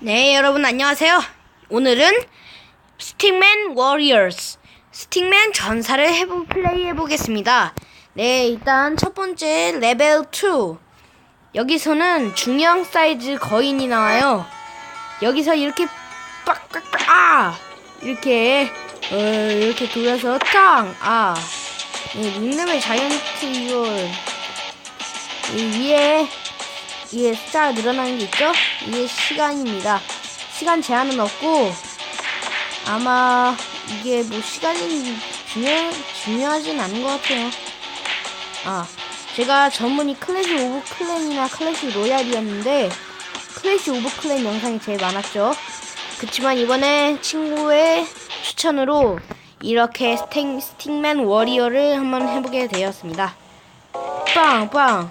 네, 여러분 안녕하세요. 오늘은 스틱맨 워리어스, 스틱맨 전사를 해보, 플레이 해 보겠습니다. 네, 일단 첫 번째 레벨 2. 여기서는 중형 사이즈 거인이 나와요. 여기서 이렇게 빡빡빡 아 이렇게 어, 이렇게 돌아서 탕아 네, 닉네임의 자이언트 이걸 이 위에 이게 숫자가 늘어나는 게 있죠? 이게 시간입니다. 시간 제한은 없고 아마 이게 뭐 시간이 중요 중요하진 않은 것 같아요. 아 제가 전문이 클래시 오브 클랜이나 클래시 로얄이었는데 클래시 오브 클랜 영상이 제일 많았죠. 그치만 이번에 친구의 추천으로 이렇게 스틱, 스틱맨 워리어를 한번 해보게 되었습니다. 빵빵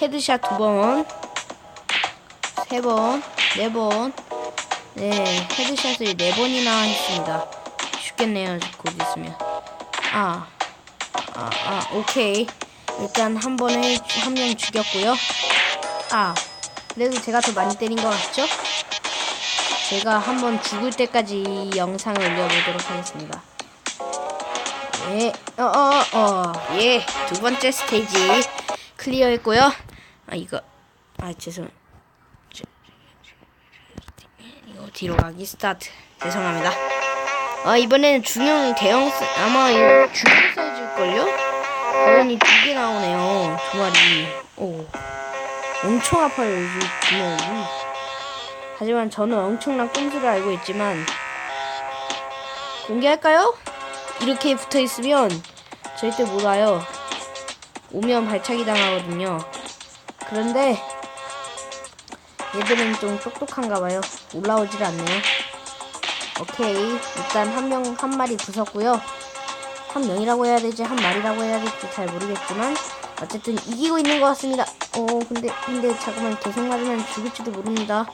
헤드샷 두 번, 세 번, 네 번, 네 헤드샷을 네 번이나 했습니다. 죽겠네요 곧 있으면. 아, 아, 아, 오케이. 일단 한 번에 한 명 죽였고요. 아, 그래도 제가 더 많이 때린 것 같죠? 제가 한 번 죽을 때까지 이 영상을 올려보도록 하겠습니다. 예, 어, 어, 어, 예, 두 번째 스테이지 클리어했고요. 아, 이거, 아, 죄송. 저, 이거 뒤로 가기 스타트. 죄송합니다. 아, 이번에는 중형, 대형, 사- 아마 이거 중형 사이즈일걸요? 거인이 두개 나오네요. 두 마리. 오. 엄청 아파요, 이 구멍이. 하지만 저는 엄청난 꼼수를 알고 있지만, 공개할까요? 이렇게 붙어 있으면 절대 못 와요. 오면 발차기 당하거든요. 그런데 얘들은 좀 똑똑한가 봐요. 올라오질 않네요. 오케이. 일단 한 명, 한 마리 부쉈고요. 한 명이라고 해야 되지, 한 마리라고 해야 될지 잘 모르겠지만, 어쨌든 이기고 있는 것 같습니다. 어, 근데, 근데 잠깐만 계속 맞으면 죽을지도 모릅니다.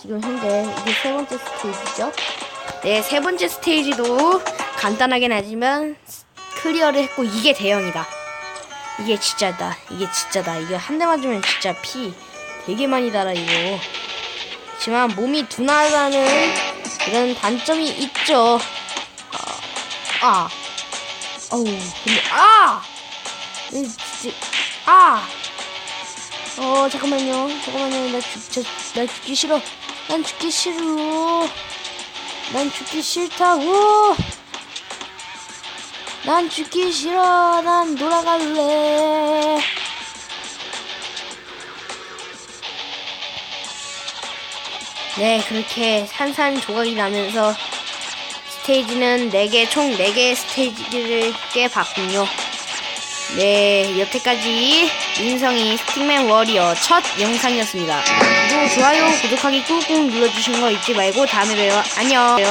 지금 현재 이게 세 번째 스테이지죠? 네, 세 번째 스테이지도 간단하긴 하지만 클리어를 했고 이게 대형이다. 이게 진짜다. 이게 진짜다. 이게 한 대 맞으면 진짜 피 되게 많이 달아 이거. 하지만 몸이 둔하다는 그런 단점이 있죠. 아, 아, 어우, 근데 아, 이 진짜 아, 어 잠깐만요, 잠깐만요, 나 죽, 저, 나 죽기 싫어, 난 죽기 싫어. 난 죽기 싫다고. 난 죽기 싫어. 난 돌아갈래. 네, 그렇게 산산조각이 나면서 스테이지는 4개, 총 4개 스테이지를 깨봤군요. 네, 여태까지 민성이 스틱맨 워리어 첫 영상이었습니다. 구독, 좋아요, 구독하기 꾹꾹 눌러주시는 거 잊지 말고 다음에 봬요. 안녕.